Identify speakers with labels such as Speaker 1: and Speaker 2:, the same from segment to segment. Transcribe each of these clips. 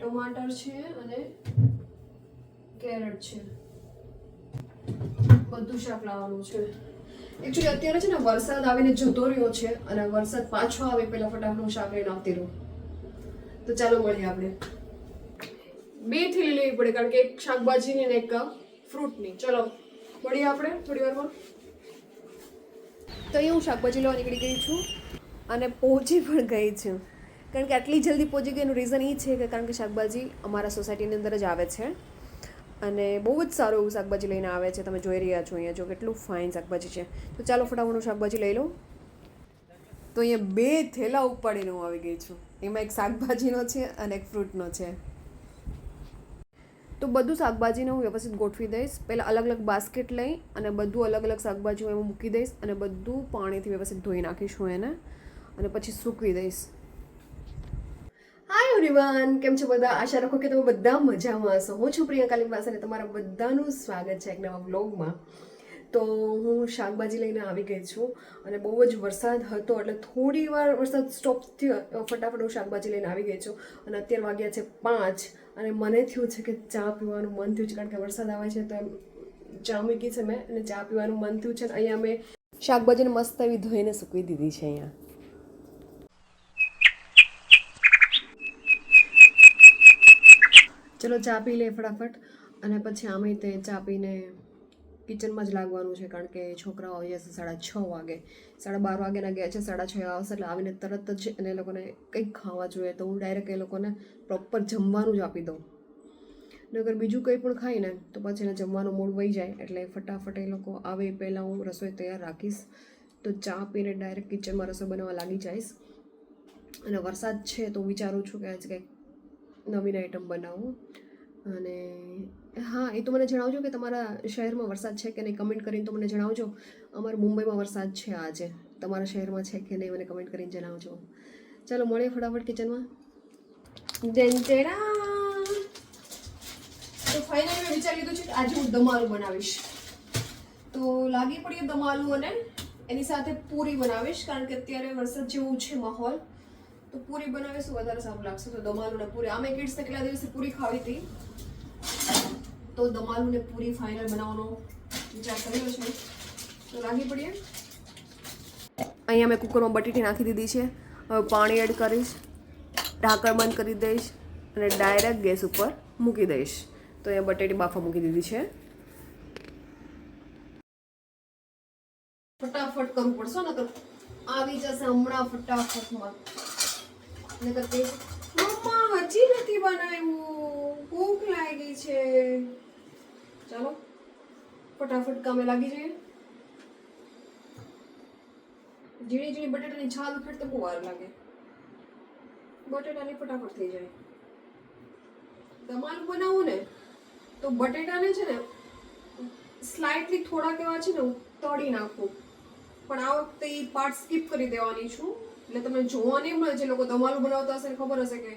Speaker 1: ટમાટર છે અને કેરેટ છે. બધું શાક લાવવાનું છે. એકચ્યુઅલી અત્યારે છે ને વરસાદ આવીને જતો રહ્યો છે અને વરસાદ પાછો આવે પહેલાં ફટાફટ હું શાક લઈને આવતી રહું. તો ચાલો મળીએ આપણે. બે થેલી લેવી પડે કારણ કે એક શાકભાજીની અને એક ફ્રૂટની. ચલો, મળીએ આપણે થોડી વારમાં. તો એ હું શાકભાજી લેવા નીકળી ગઈ છું. અને પહોંચી પણ ગઈ છું. કારણ કે આટલી જલ્દી પહોંચી ગઈ એનું રીઝન એ છે કે કારણ કે શાકભાજી અમારા સોસાયટીની અંદર જ આવે છે. અને બહુ જ સારું એવું શાકભાજી લઈને આવે છે. તમે જોઈ રહ્યા છો અહીંયા જો કેટલું ફાઇન શાકભાજી છે. તો ચાલો ફટાફટ શાકભાજી લઈ લઉં તો અહીંયા બે થેલા ઉપાડીને હું આવી ગઈ છું. એમાં એક શાકભાજીનો છે અને એક ફ્રૂટનો છે. તો બધું શાકભાજીને હું વ્યવસ્થિત ગોઠવી દઈશ. પહેલાં અલગ અલગ બાસ્કેટ લઈ અને બધું અલગ અલગ શાકભાજી હું એમાં મૂકી દઈશ અને બધું પાણીથી વ્યવસ્થિત ધોઈ નાખીશ હું એને. અને પછી સૂકવી દઈશ. હાય એવરીવન કેમ છો બધા? આશા રાખો કે તમે બધા મજામાં હશો. હું છું પ્રિયંકા પાસે અને તમારા બધાનું સ્વાગત છે એક નવા બ્લોગમાં તો હું શાકભાજી લઈને આવી ગઈ છું અને બહુ જ વરસાદ હતો, એટલે થોડી વાર વરસાદ સ્ટોપ થયો. ફટાફટ હું શાકભાજી લઈને આવી ગઈ છું. અને અત્યારે વાગ્યા છે પાંચ અને મને થયું છે કે ચા પીવાનું મન થયું છે કારણ કે વરસાદ આવે છે તો એમ ચા મૂકી છે મેં અને ચા પીવાનું મન થયું છે. અને અહીંયા મેં શાકભાજીને મસ્ત એવી ધોઈને સૂકવી દીધી છે અહીંયા. ચલો ચા પી લે ફટાફટ. અને પછી આમે તે ચા પીને કિચનમાં જ લાગવાનું છે, કારણ કે છોકરાઓ આવી જશે સાડા છ વાગે. સાડા બાર વાગ્યાના ગયા છે, સાડા છ આવશે એટલે આવીને તરત જ એને લોકોને કંઈક ખાવા જોઈએ. તો હું ડાયરેક્ટ એ લોકોને પ્રોપર જમવાનું જ આપી દઉં. ને અગર બીજું કંઈ પણ ખાય ને તો પછી એને જમવાનું મૂડ વહી જાય. એટલે ફટાફટ એ લોકો આવે એ પહેલાં હું રસોઈ તૈયાર રાખીશ. તો ચા પીને ડાયરેક્ટ કિચનમાં રસોઈ બનાવવા લાગી જઈશ. અને વરસાદ છે તો હું વિચારું છું કે આજે કંઈક નવીન આઈટમ બનાવું. અને હા, એ તો મને જણાવજો કે તમારા શહેરમાં વરસાદ છે કે નહીં? કમેન્ટ કરીને તો મને જણાવજો. અમારે મુંબઈમાં વરસાદ છે આજે. તમારા શહેરમાં છે કે નહીં? મને કમેન્ટ કરીને જણાવજો. ચાલો, મળીએ ફટાફટ કિચનમાં ડેન્ટેડા તો ફાઇનલી મેં વિચારી લીધું છે કે આજે હું દમાલું બનાવીશ. તો લાગી પડી દમાલું અને એની સાથે પૂરી બનાવીશ, કારણ કે અત્યારે વરસાદ જેવું છે માહોલ. તો પૂરી બનાવીશું વધારે સારું લાગશે? તો દમાલું ને પૂરી અમે કિડ્સને કેટલા દિવસે પૂરી ખાવી હતી? તો દમાલું ને પૂરી ફાઇનલ બનાવવાનો વિચાર કર્યો છે. તો લાગી પડીએ? અહીંયા મેં કુકરમાં બટેટી નાખી દીધી છે. હવે પાણી એડ કરીશ. ઢાંકણ બંધ કરી દઈશ અને ડાયરેક્ટ ગેસ ઉપર મૂકી દઈશ. તો અહીંયા બટેટી બાફા મૂકી દીધી છે. ફટાફટ કરવું પડશે ને તો આવી જશે હમણાં ફટાફટમાં. ને કરતે મમ્મા, હજી નથી બનાવ્યું. ભૂખ લાગી છે. ચાલો, ફટાફટ કામે લાગી જઈએ. ઝીણી ઝીણી બટેટાની છાલ ઉખેડતે બહુ વાર લાગે. બટેટાની ફટાફટ થઈ જાય. ધમાલ બનાવું ને, તો બટેટાને છે ને સ્લાઇટલી થોડાક એવા છે ને, હું તળી નાખું. પણ આ વખતે એ પાર્ટ સ્કીપ કરી દેવાની છું. એટલે તમે જોવા નહીં મળે જે લોકો દમાલું બનાવતા હશે ખબર હશે કે,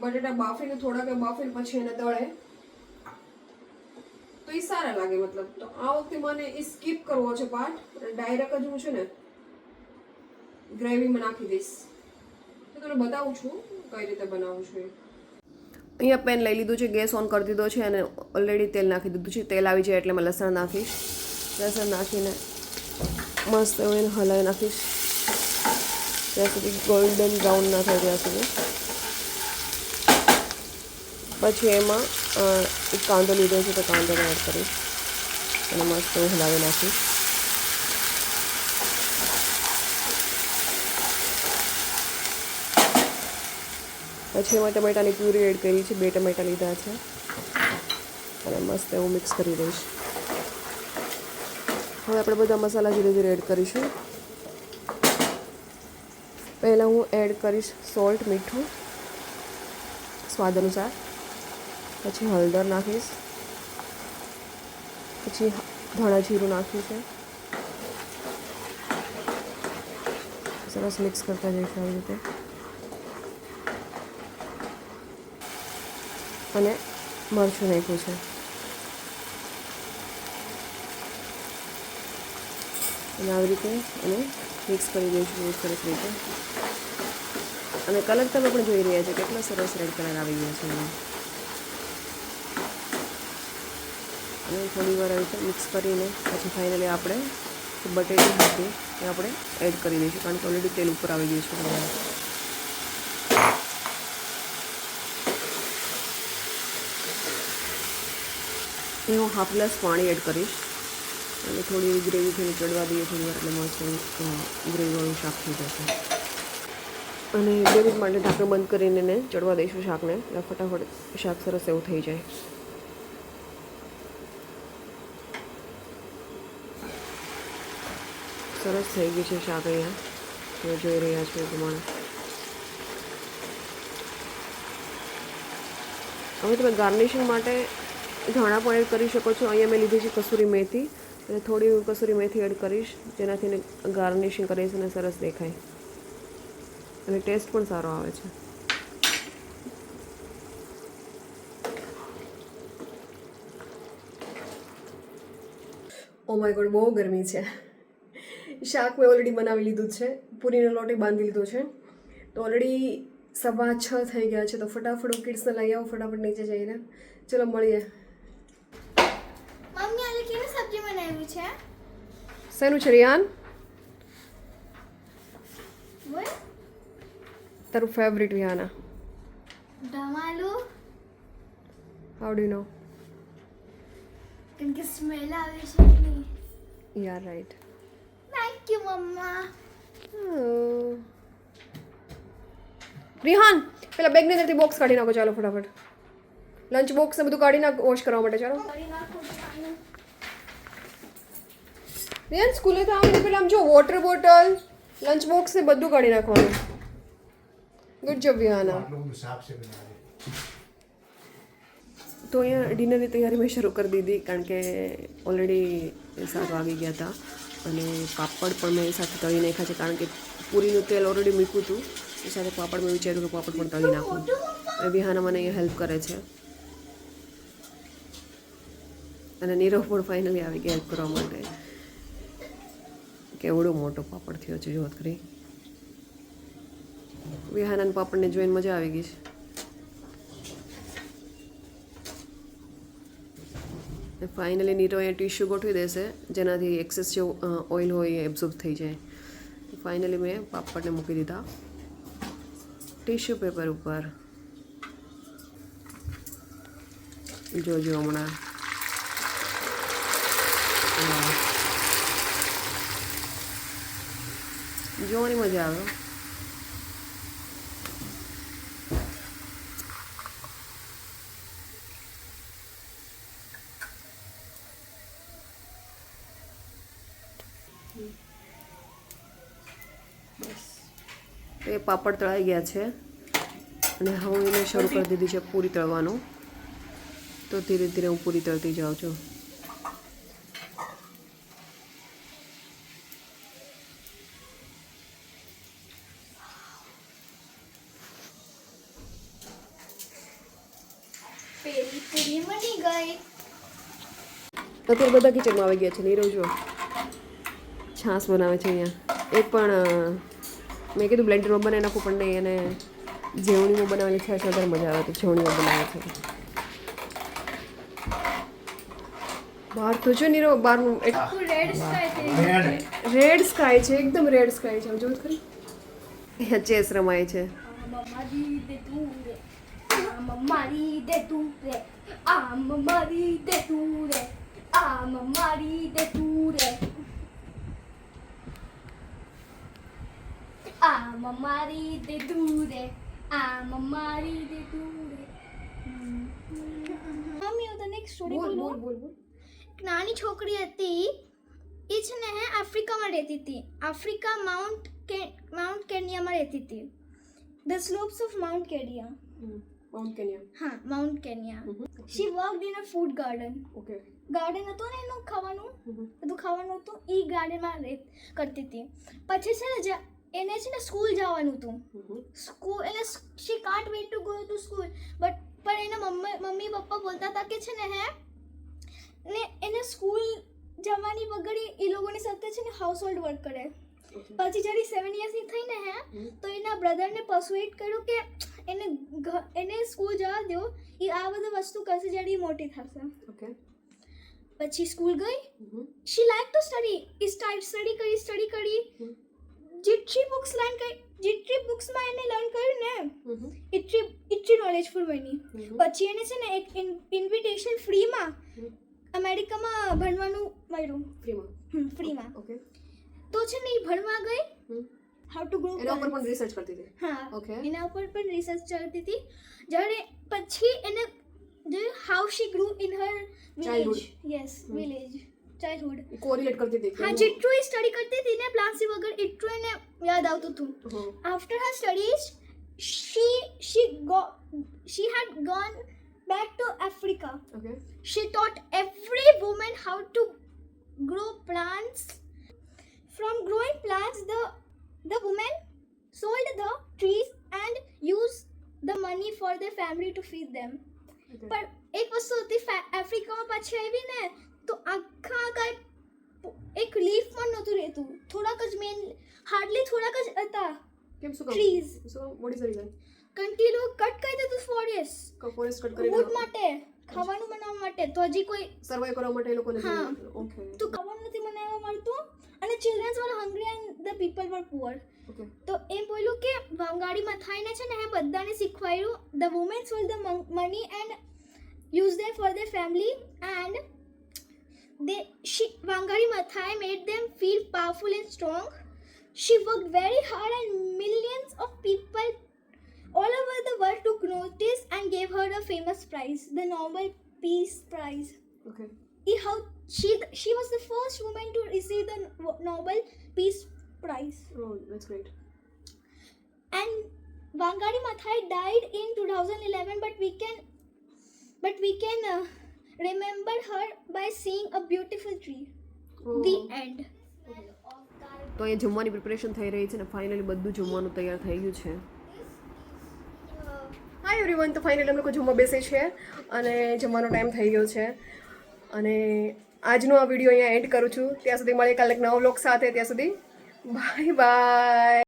Speaker 1: બટેટા બાફીને થોડાક બાફીને પછી એને તળે. તો એ સારા લાગે મતલબ. તો આ વખતે મને એ સ્કીપ કરવો છે પાર્ટ ડાયરેક્ટ જ હું છે ને ગ્રેવીમાં નાખી દઈશ. તો તમને બતાવું છું કઈ રીતે બનાવું છું અહીંયા પેન લઈ લીધું છે, ગેસ ઓન કરી દીધો છે અને ઓલરેડી તેલ નાખી દીધું છે. તેલ આવી જાય એટલે મેં લસણ નાખીશ. લસણ નાખીને મસ્ત એને હલાવી નાખીશ. ત્યાં સુધી ગોલ્ડન બ્રાઉન ના થાય ત્યાં સુધી. પછી એમાં એક કાંદો લીધો છે તો કાંદોને એડ કરીશ. અને મસ્ત હલાવી નાખીશ. પછી એમાં ટમેટાની પ્યુરી એડ કરી છે, બે ટમેટા લીધા છે. અને મસ્ત એવું મિક્સ કરી દઈશ. હવે આપણે બધા મસાલા ધીરે ધીરે એડ કરીશું. પહેલાં હું એડ કરીશ સોલ્ટ, મીઠું, સ્વાદ અનુસાર. પછી હળદર નાખીશ. પછી ધાણા જીરું નાખ્યું છે. સરસ મિક્સ કરતા જઈશું આવી રીતે. અને મરચું નાખ્યું છે. અને આવી રીતે અને મિક્સ કરી દઈશું બહુ સરસ રીતે. અને કલર તમે પણ જોઈ રહ્યા છો, કેટલો સરસ રેડ કલર આવી ગયો છે અને થોડી વાર આવી રીતે મિક્સ કરીને પછી ફાઇનલી આપણે બટેટી હતી એ આપણે એડ કરી દઈશું, કારણ કે ઓલરેડી તેલ ઉપર આવી ગયું છે એ હું હાફ ગ્લાસ પાણી એડ કરીશ. અને થોડી એવી ગ્રેવી થોડી ચડવા દઈએ થોડી વાર, એટલે મસ્ત ગ્રેવીવાળું શાક થઈ જશે. અને મિનિટ માટે ઢાંકણ બંધ કરીને એને ચડવા દઈશું શાકને, એટલે ફટાફટ શાક સરસ એવું થઈ જાય. સરસ થઈ ગયું છે શાક અહીંયા. તમે જોઈ રહ્યા છો પ્રમાણે. હવે તમે ગાર્નિશિંગ માટે ધાણા પણ એડ કરી શકો છો. અહીંયા મેં લીધી છે કસૂરી મેથી. અને થોડી કસૂરી મેથી એડ કરીશ, જેનાથી એને ગાર્નિશિંગ કરીશ અને સરસ દેખાય. અને ટેસ્ટ પણ સારો આવે છે. ઓ માય ગોડ બહુ ગરમી છે. શાક મેં ઓલરેડી બનાવી લીધું છે. પૂરીનો લોટે બાંધી લીધો છે. તો ઓલરેડી સવા છ થઈ ગયા છે. તો ફટાફટ કિડ્સને લઈ આવું, ફટાફટ નીચે જઈને. ચલો, મળીએ
Speaker 2: મમ્મી આજે કેની બનાવ્યું છે?
Speaker 1: શેનું છે રિયાન? તારું ફેવરિટ રિયાના.
Speaker 2: ધમાલું.
Speaker 1: હાઉ ડુ નો
Speaker 2: કેમ કે સ્મેલ આવે છે એની
Speaker 1: યાર રાઈટ
Speaker 2: થેન્ક યુ મમ્મા.
Speaker 1: રિહાન પેલા બેગની અંદરથી બોક્સ કાઢી નાખો ચાલો ફટાફટ. લંચ બોક્સ ને બધું કાઢી નાખો વોશ કરવા માટે ચાલો.
Speaker 2: છું.
Speaker 1: સ્કૂલે તો આવીને પેલા આમ જો વોટર બોટલ લંચ બોક્સ ને બધું કાઢી નાખવાનું.
Speaker 3: Good job Vihana.
Speaker 1: તો અહીંયા ડિનરની તૈયારી મેં શરૂ કરી દીધી કારણ કે ઓલરેડી સારું આવી ગયા હતા. અને પાપડ પણ મેં સાથે તળી નાખ્યા છે કારણ કે પૂરીનું તેલ ઓલરેડી મૂક્યું હતું. એ સાથે પાપડ મેં વિચાર્યું કે પાપડ પણ તળી નાખું. એ વિહાના મને અહીંયા હેલ્પ કરે છે. અને નીરવ પણ ફાઇનલી આવી ગયા હેલ્પ કરવા માટે. કેવડો મોટો પાપડ થયો છે જોત કરી વિહાના પાપડને જોઈને મજા આવી ગઈ છે. ફાઇનલી નીરો અહીંયા ટીશ્યુ ગોઠવી દેશે, જેનાથી એક્સેસ જે ઓઇલ હોય એ એબ્ઝોર્બ થઈ જાય. ફાઇનલી મેં પાપડને મૂકી દીધા. ટીશ્યુ પેપર ઉપર. જોજો હમણાં વાહ. જોવાની મજા આવે એ પાપડ તળાઈ ગયા છે. અને હવે એને શરૂ કરી દીધી છે પૂરી તળવાનું. તો ધીરે ધીરે હું પૂરી તળતી જાઉં છું
Speaker 2: પેલી પૂરી બની ગઈ.
Speaker 1: અત્યારે બધા કિચનમાં આવી ગયા છે નીરવ જો છાશ બનાવે છે અહીંયા. એક પણ મેં કીધું બ્લેન્ડરમાં બનાવી નાખું પણ નહીં અને જેવણીમાં બનાવેલી છાશ વધારે મજા આવે તો જેવણીમાં બનાવે છે. બહાર તો છે નીરો બહારનું એક
Speaker 2: રેડ સ્કાય થઈ
Speaker 3: રેડ
Speaker 1: રેડ સ્કાય છે એકદમ રેડ સ્કાય છે. જોયું ખરી. ચેસ રમાય છે.
Speaker 2: મમ્મારી દે તું રે આ મમ્મારી દે તું રે આ મમ્મારી દે તું રે આ મમ્મારી દે તું રે. આ મમ્મારી દે તું રે આ મમ્મારી દે તું રે. મમ્મી તને એક સ્ટોરી બોલ
Speaker 1: બોલ બોલ
Speaker 2: એક નાની છોકરી હતી એ છે ને આફ્રિકામાં રહેતી હતી. આફ્રિકા માઉન્ટ કે માઉન્ટ કેનિયામાં રહેતી હતી. The slopes of Mount Kenya
Speaker 1: Mount Kenya
Speaker 2: હા Mount Kenya she worked in a food garden
Speaker 1: okay
Speaker 2: garden હતું ને એનું ખાવાનું? બધું ખાવાનું હતું એ ગાર્ડનમાં કરતી હતી. પછી છે ને એને છે ને સ્કૂલ જવાનું હતું. સ્કૂલ એટલે she can't wait to go to school but પણ એના મમ્મી મમ્મી પપ્પા બોલતા હતા કે છે ને હે ને એને સ્કૂલ જવાની વગર એ- લોકોની સાથે છે ને હાઉસ હોલ્ડ વર્ક કરે પછી જ્યારે સેવન યર્સની થઈને હે તો એના બ્રધરને પર્સુએટ કર્યું કે એને એને સ્કૂલ જવા દો. એ આ બધી વસ્તુ કરશે જ્યારે એ મોટી થશે.
Speaker 1: ઓકે
Speaker 2: પછી સ્કૂલ ગઈ? She like to study a start study કરી સ્ટડી કરી. જેટલી બુક્સ લર્ન કરી જેટલી બુક્સમાં એને લર્ન કર્યું ને એટલી એટલી નોલેજફુલ બની. પછી એને છે ને એક ઇન્વિટેશન ફ્રીમાં અમેરિકામાં ભણવાનું મળ્યું.
Speaker 1: ફ્રીમાં
Speaker 2: ફ્રીમાં
Speaker 1: ઓકે
Speaker 2: તો છે ને એ ભણવા ગઈ. હાઉ ટુ ગ્રો
Speaker 1: એના ઉપર પણ રિસર્ચ કરતી હતી
Speaker 2: હા
Speaker 1: Okay.
Speaker 2: એના ઉપર પણ રિસર્ચ ચાલતી હતી જ્યારે પછી એને how she grew in her village
Speaker 1: Childhood.
Speaker 2: Yes village childhood
Speaker 1: correlate કરતી હતી કે
Speaker 2: હા જેટલું એ સ્ટડી કરતી હતી ને પ્લાન્સી વગર એટલું એને યાદ આવતું હતું
Speaker 1: hmm.
Speaker 2: after her studies she she got she had gone back to africa.
Speaker 1: Okay
Speaker 2: she taught every woman how to grow plants. From growing plants the the women sold the trees and used the money for their family to feed them. પણ એક વસ્તુ હતી આફ્રિકામાં પાછી આવી ને તો આખા કાંઈ એક લીફ પણ નહોતું રહેતું. થોડાક જ મેન હાર્ડલી થોડાક જ હતા.
Speaker 1: કેમ શું
Speaker 2: trees
Speaker 1: so what is the reason
Speaker 2: કારણ કે લોકો કટ કરી દીધું forest
Speaker 1: forest cut
Speaker 2: wood
Speaker 1: food
Speaker 2: માટે ખાવાનું બનાવવા માટે. તો હજી કોઈ
Speaker 1: સર્વાઈવ કરવા માટે એ લોકોને
Speaker 2: હા.
Speaker 1: ઓકે
Speaker 2: તો ખાવાનું નથી બનાવવા મળતું. અને children's were hungry and the people were poor
Speaker 1: okay
Speaker 2: તો એમ બોલ્યું કે બંગાળીમાં થઈને છે ને એ બધાને શીખવાડ્યું the women's will the money and use them for their family and they she Wangari Maathai made them feel powerful and strong. She worked very hard and millions of people all over the world took notice and gave her a famous prize, the Nobel Peace Prize.
Speaker 1: Okay
Speaker 2: He, how she she was the first woman to receive the No- Nobel Peace Prize.
Speaker 1: Oh, that's great.
Speaker 2: And Wangari Maathai died in 2011, but we can, but we can uh, remember her by seeing a beautiful tree. The end.
Speaker 1: તો અહીંયા જમવાની preparation થઈ રહી છે ને finally બધું જમવાનું તૈયાર થઈ ગયું છે હાય એવરીવન તો ફાઇનલી અમે લોકો જમવા બેસે છે અને જમવાનો ટાઈમ થઈ ગયો છે અને આજનો આ વીડિયો અહીંયા એન્ડ કરું છું. ત્યાં સુધી મળીએ કાલે એક નવો વ્લોગ સાથે. ત્યાં સુધી બાય બાય